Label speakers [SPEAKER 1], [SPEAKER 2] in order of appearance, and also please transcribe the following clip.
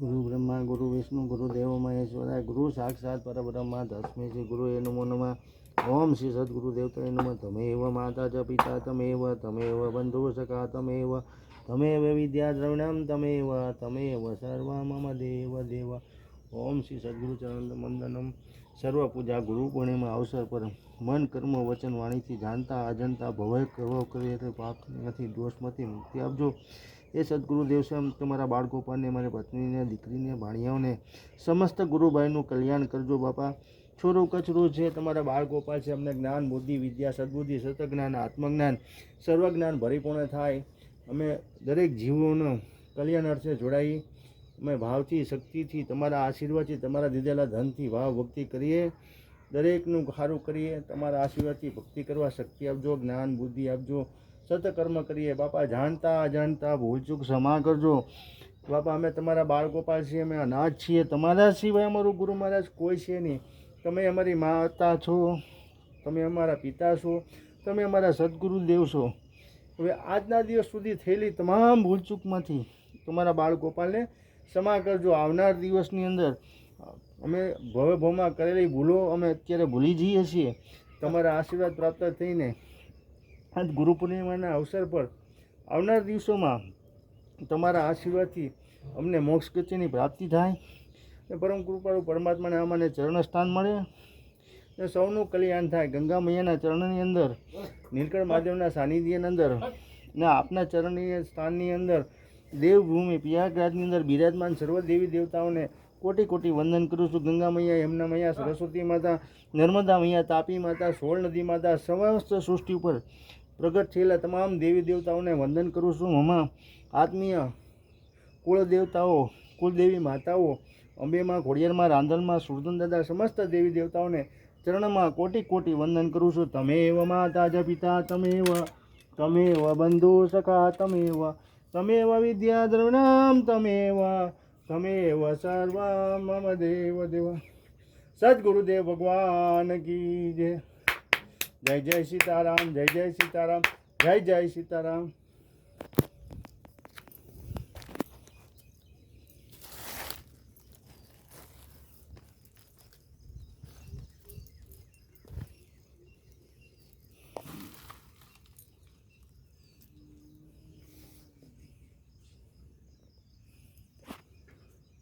[SPEAKER 1] ગુરુ બ્રહ્મા, ગુરુ વિષ્ણુ, ગુરુ દેવ મહેશ્વરાય ગુરુ સાક્ષાત પરબ્રહ્મા તસ્મે શ્રી ગુરુ એ નમો નમઃ. ઓમ શ્રી સદગુરુ દેવતાય નમઃ. તમેવ માતા ચ પિતા તમેવ તમેવ બંધુ સખા, તમે તમેવ વિદ્યા દ્રવિણમ, તમે તમેવ સર્વ મમ દેવ દેવ. ઓમ શ્રી સદગુરુ ચરણ મંદનમ. સર્વ પૂજા ગુરુ પૂર્ણિમા અવસર પર મન, કર્મ, વચન, વાણીથી જાણતા અજણતા ભવય કરવો કરીએ તો પાપ નથી દોષમાંથી મુક્તિ આપજો. એ સદગુરુ દેવ છે તમારા બાળગોપાલને મારી પત્નીને, દીકરીને, ભાણિયાઓને, સમસ્ત ગુરુભાઈનું કલ્યાણ કરજો બાપા. છોરો કચરો છે તમારા બાળગોપાલ છે અમને જ્ઞાન, બુદ્ધિ, વિદ્યા, સદબુદ્ધિ સતજ્ઞાન આત્મજ્ઞાન, સર્વજ્ઞાન પરિપૂર્ણ થાય. અમે દરેક જીવોનો કલ્યાણ અર્થે જોડાઈ, અમે ભાવથી, શક્તિથી, તમારા આશીર્વાદથી, તમારા દીધેલા ધનથી, ભાવ ભક્તિ કરીએ. દરેકનું સારું કરીએ, તમારા આશીર્વાદથી ભક્તિ કરવા શક્તિ આપજો, જ્ઞાન, બુદ્ધિ આપજો. સતકર્મ કરીએ. બાપા, જાણતા અજાણતા ભૂલચૂક ક્ષમા કરજો. બાપા, અમે તમારા બાળકો છીએ, અમે અનાજ છીએ. તમારા સિવાય અમારું ગુરુ મહારાજ કોઈ છે નહીં. તમે અમારી માતા છો, તમે અમારા પિતા છો, તમે અમારા સદગુરુદેવ છો. હવે આજના દિવસ સુધી થયેલી તમામ ભૂલચૂકમાંથી તમારા બાળગોપાલને ક્ષમા કરજો. આવનાર દિવસની અંદર અમે ભવે ભવમાં કરેલી ભૂલો અમે અત્યારે ભૂલી જઈએ છીએ. તમારા આશીર્વાદ પ્રાપ્ત થઈને આજ ગુરુ પૂર્ણિમાના અવસર પર આવનાર દિવસોમાં તમારા આશીર્વાદથી અમને મોક્ષ ગતિની પ્રાપ્તિ થાય ને પરમ કૃપાળુ પરમાત્માને અમને ચરણ સ્થાન મળે ને સૌનું કલ્યાણ થાય. ગંગા મૈયાના ચરણની અંદર, નીલકંઠ મહાદેવના સાનિધ્યની અંદર ને આપના ચરણની સ્થાનની અંદર દેવભૂમિ પ્રયાગરાજની અંદર બિરાજમાન સર્વ દેવી દેવતાઓને કોટી કોટી વંદન કરું છું. ગંગા મૈયા, યમુના મૈયા, સરસ્વતી માતા, નર્મદા મૈયા, તાપી માતા, સોળ નદી માતા, સમસ્ત સૃષ્ટિ ઉપર પ્રગટ થયેલા તમામ દેવી દેવતાઓને વંદન કરું છું. મમા, આત્મીય કુળ દેવતાઓ કુલદેવી માતાઓ, અંબેમાં, ઘોડિયારમાં, રાંધણમાં, સુરધન દાદા સમસ્ત દેવી દેવતાઓને ચરણમાં કોટી કોટી વંદન કરું છું. તમે એવ માતા જ પિતા, તમે એવ તમે એવ બંધુ સખા, તમે એવ તમે એવ વિદ્યા દ્રવણામ, તમે એવ તમે એવ સર્વ મમ દેવ દેવ. સદગુરુદેવ ભગવાન કી જય. જય જય સીતારામ જય જય સીતારામ જય જય સીતારામ.